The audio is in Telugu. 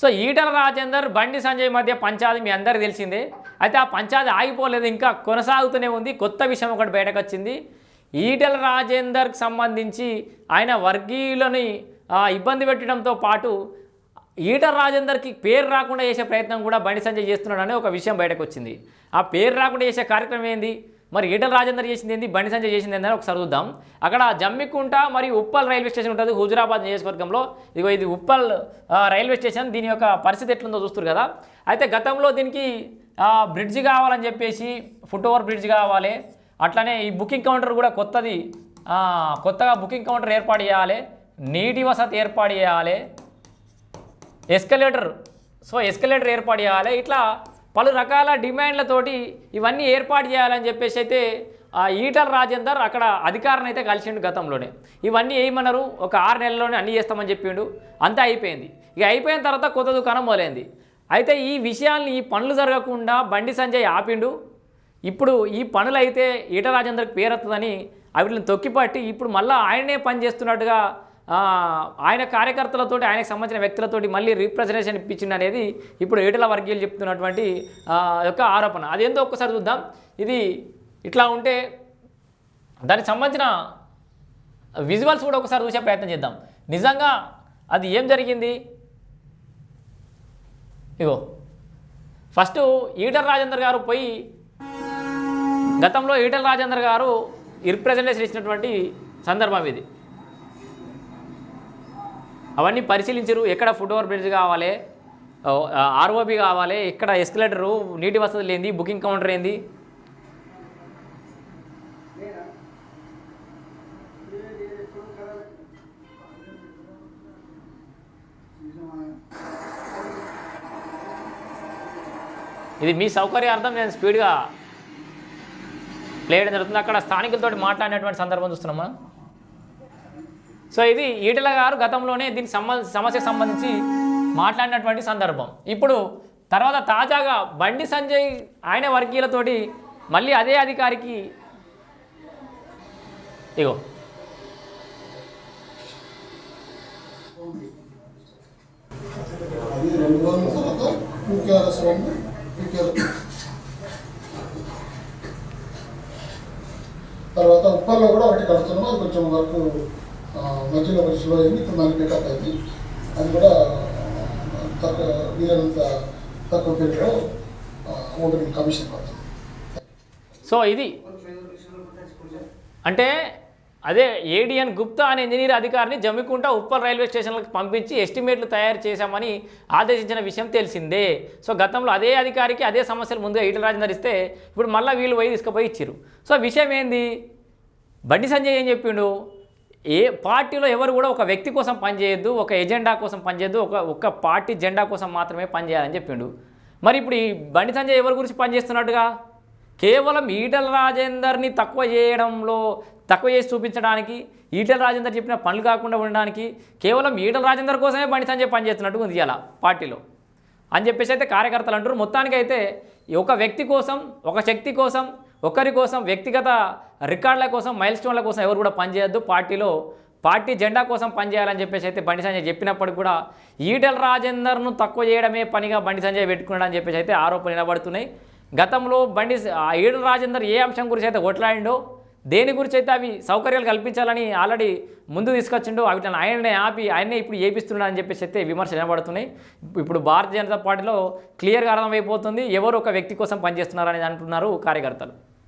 సో ఈటల రాజేందర్ బండి సంజయ్ మధ్య పంచాది మీ అందరికీ తెలిసిందే. అయితే ఆ పంచాది ఆగిపోలేదు ఇంకా కొనసాగుతూనే ఉంది. కొత్త విషయం ఒకటి బయటకు వచ్చింది ఈటల రాజేందర్కి సంబంధించి ఆయన వర్గీయులని ఇబ్బంది పెట్టడంతో పాటు ఈటల రాజేందర్కి పేరు రాకుండా చేసే ప్రయత్నం కూడా బండి సంజయ్ చేస్తున్నాడని ఒక విషయం బయటకు వచ్చింది ఆ పేరు రాకుండా చేసే కార్యక్రమం ఏంది? మరి ఈటల రాజేందర్ చేసింది ఏంది? బండి సంజయ్ చేసింది ఏందని ఒకసారి చూద్దాం. అక్కడ జమ్మికుంట మరియు ఉప్పల్ రైల్వే స్టేషన్ ఉంటుంది హుజురాబాద్ నియోజకవర్గంలో. ఇదిగో ఇది ఉప్పల్ రైల్వే స్టేషన్. దీని యొక్క పరిస్థితి ఎట్లుందో చూస్తారు కదా. అయితే గతంలో దీనికి బ్రిడ్జ్ కావాలని చెప్పేసి ఫుట్ ఓవర్ బ్రిడ్జ్ కావాలి. అట్లనే ఈ బుకింగ్ కౌంటర్ కూడా కొత్తది. కొత్తగా బుకింగ్ కౌంటర్ ఏర్పాటు చేయాలి. నీటి వసతి ఏర్పాటు చేయాలి. ఎస్కలేటర్. సో ఎస్కలేటర్ ఏర్పాటు చేయాలి. ఇట్లా పలు రకాల డిమాండ్లతోటి ఇవన్నీ ఏర్పాటు చేయాలని చెప్పేసి అయితే ఆ ఈటల రాజేందర్ అక్కడ అధికారం అయితే కలిసిండు గతంలోనే. ఇవన్నీ ఏమన్నారు? ఒక ఆరు నెలల్లోనే అన్నీ చేస్తామని చెప్పిండు. అంతా అయిపోయింది. ఇక అయిపోయిన తర్వాత కొత్త దుకాణం మొదలైంది. అయితే ఈ విషయాల్ని ఈ పనులు జరగకుండా బండి సంజయ్ ఆపిండు. ఇప్పుడు ఈ పనులు అయితే ఈట రాజేందర్కి పేరెత్తదని వీటిని తొక్కిపట్టి ఇప్పుడు మళ్ళీ ఆయనే పని చేస్తున్నట్టుగా ఆయన కార్యకర్తలతోటి ఆయనకు సంబంధించిన వ్యక్తులతోటి మళ్ళీ రీప్రజెంటేషన్ ఇప్పించింది అనేది ఇప్పుడు ఏటల వర్గీయులు చెప్తున్నటువంటి యొక్క ఆరోపణ. అదేందో ఒక్కసారి చూద్దాం. ఇది ఇట్లా ఉంటే దానికి సంబంధించిన విజువల్స్ కూడా ఒకసారి చూసే ప్రయత్నం చేద్దాం. నిజంగా అది ఏం జరిగింది? ఇగో. ఫస్ట్ ఈటల రాజేందర్ గారు పోయి గతంలో ఈటల రాజేందర్ గారు రిప్రజెంటేషన్ ఇచ్చినటువంటి సందర్భం ఇది. అవన్నీ పరిశీలించరు. ఎక్కడ ఫుట్ ఓవర్ బ్రిడ్జ్ కావాలి ఆర్ఓబి కావాలి ఎక్కడ ఎస్కలేటరు నీటి వసతి లేనిది బుకింగ్ కౌంటర్ ఏంది? ఇది మీ సౌకర్యార్థం నేను స్పీడ్గా ప్లే చేయడం జరుగుతుంది. అక్కడ స్థానికులతో మాట్లాడినటువంటి సందర్భం చూస్తున్నామా? సో ఇది ఈటల గారు గతంలోనే దీనికి సంబ సమస్యకు సంబంధించి మాట్లాడినటువంటి సందర్భం. ఇప్పుడు తర్వాత తాజాగా బండి సంజయ్ ఆయన వర్గీయులతోటి మళ్ళీ అదే అధికారికి ఇగో. తర్వాత ఉప్పల్లో కూడా ఒకటి కడుతున్నాం కొంచెం వరకు మధ్యలో ఒక స్లో అయింది ఇప్పుడు మళ్ళీ పికప్ అయింది. అది కూడా తక్కువ వీలైనంత తక్కువ పీరియడ్లో ఓపెనింగ్ కమిషన్ పడుతుంది. సో ఇది అంటే అదే ఏడిఎన్ గుప్తా అనే ఇంజనీర్ అధికారిని జమ్మికుంటా ఉప్పల్ రైల్వే స్టేషన్లకు పంపించి ఎస్టిమేట్లు తయారు చేశామని ఆదేశించిన విషయం తెలిసిందే. సో గతంలో అదే అధికారికి అదే సమస్యలు ముందుగా ఈటల రాజేందర్ ఇస్తే ఇప్పుడు మళ్ళీ వీళ్ళు పోయి తీసుకుపోయి ఇచ్చారు సో విషయం ఏంది? బండి సంజయ్ ఏం చెప్పిండు? ఏ పార్టీలో ఎవరు కూడా ఒక వ్యక్తి కోసం పనిచేయద్దు ఒక ఎజెండా కోసం పనిచేయద్దు ఒక ఒక పార్టీ జెండా కోసం మాత్రమే పనిచేయాలని చెప్పిండు. మరి ఇప్పుడు ఈ బండి సంజయ్ ఎవరి గురించి పనిచేస్తున్నట్టుగా? కేవలం ఈటల రాజేందర్ని తక్కువ చేయడంలో తక్కువ చేసి చూపించడానికి ఈటల రాజేందర్ చెప్పిన పనులు కాకుండా ఉండడానికి కేవలం ఈటల రాజేందర్ కోసమే బండి సంజయ్ పనిచేస్తున్నట్టు ఉంది ఇలా పార్టీలో. అని చెప్పేసి అయితే కార్యకర్తలు అంటారు మొత్తానికి అయితే ఒక వ్యక్తి కోసం ఒక శక్తి కోసం ఒకరి కోసం వ్యక్తిగత రికార్డుల కోసం మైల్ స్టోన్ల కోసం ఎవరు కూడా పనిచేయొద్దు. పార్టీలో పార్టీ జెండా కోసం పనిచేయాలని చెప్పేసి అయితే బండి సంజయ్ చెప్పినప్పటికి కూడా ఈటల రాజేందర్ను తక్కువ చేయడమే పనిగా బండి సంజయ్ పెట్టుకున్నాడని చెప్పేసి అయితే ఆరోపణలు నిలబడుతున్నాయి. గతంలో బండి ఆ ఈటల రాజేందర్ ఏ అంశం గురించి అయితే కొట్లాడిండో దేని గురించి అయితే అవి సౌకర్యాలు కల్పించాలని ఆల్రెడీ ముందు తీసుకొచ్చిండో వాటిని ఆయననే ఆపి ఆయనే ఇప్పుడు ఏపిస్తున్నాడని చెప్పేసి అయితే విమర్శలు వినబడుతున్నాయి ఇప్పుడు భారతీయ జనతా పార్టీలో క్లియర్గా అర్థమైపోతుంది ఎవరు ఒక వ్యక్తి కోసం పనిచేస్తున్నారని అంటున్నారు కార్యకర్తలు.